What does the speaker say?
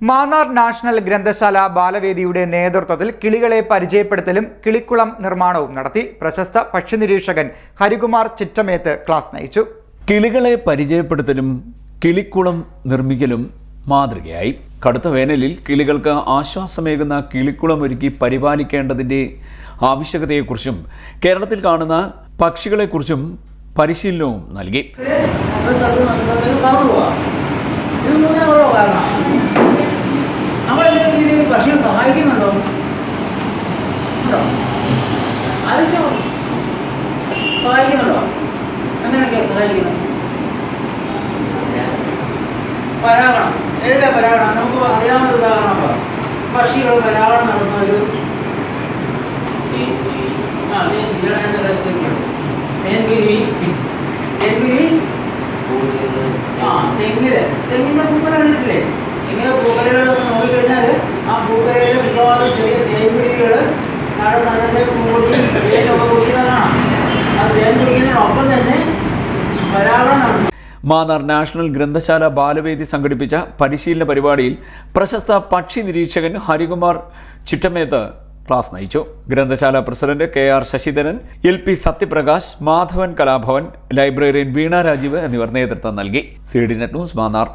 Mannar national ഗ്രന്ഥശാല ബാലവേദിയുടെ നേതൃത്വത്തിൽ കിളികളെ പരിചയപ്പെടുത്തലും കിളിക്കുളം നിർമ്മാണവും നടത്തി പ്രശസ്ത പക്ഷി നിരീക്ഷകൻ ഹരികുമാർ ചിറ്റമേത്ത് ക്ലാസ് നയിച്ചു കിളികളെ പരിചയപ്പെടുത്തലും കിളിക്കുളം നിർമ്മിക്കലും മാതൃകയായി കടുത്ത വേനലിൽ കിളികൾക്ക് ആശ്വാസമേകുന്ന കിളിക്കുളം ഒരുക്കി പരിപാലിക്കേണ്ടതിന്റെ ആവശ്യകതയെക്കുറിച്ചും കേരളത്തിൽ കാണുന്ന പക്ഷികളെക്കുറിച്ചും പരിശീലനവും നൽകി സഹായിക്കുന്നുണ്ടോ? അങ്ങനെയൊക്കെ സഹായിക്കുന്നു പരാഗണം. ഏതാ പരാഗണം? നമുക്ക് അറിയാവുന്ന ഉദാഹരണം പക്ഷികൾ പരാഗണം നടത്തുന്ന ഒരു തേൻകിരി തേൻകിരി ആ തെങ്ങിൽ. തെങ്ങിന്റെ പൂക്കല കണ്ടിട്ടില്ലേ? ഇങ്ങനെ പൂക്കലകളൊക്കെ നോക്കിക്കഴിഞ്ഞാൽ ആ പൂക്കലയിലെ മിക്കവാറും ചെറിയ തേൻകുരുവികൾ നാട് നന്നെ കൂടി തേനൊക്കെ കുടിക്കുന്നതാണ് ആ തേൻ കുടിക്കുന്നതിനൊപ്പം തന്നെ പരാഗണം നടത്തും മാന്നാർ നാഷണൽ ഗ്രന്ഥശാല ബാലവേദി സംഘടിപ്പിച്ച പരിശീലന പരിപാടിയിൽ പ്രശസ്ത പക്ഷി നിരീക്ഷകൻ ഹരികുമാർ ചിറ്റമേത്ത് ക്ലാസ് നയിച്ചു. ഗ്രന്ഥശാല president K R Sasidharan L P Sathyaprakash Madhavan Kalabhavan librarian Veena Rajeev എന്നിവർ നേതൃത്വം നൽകി. C D net news Mannar.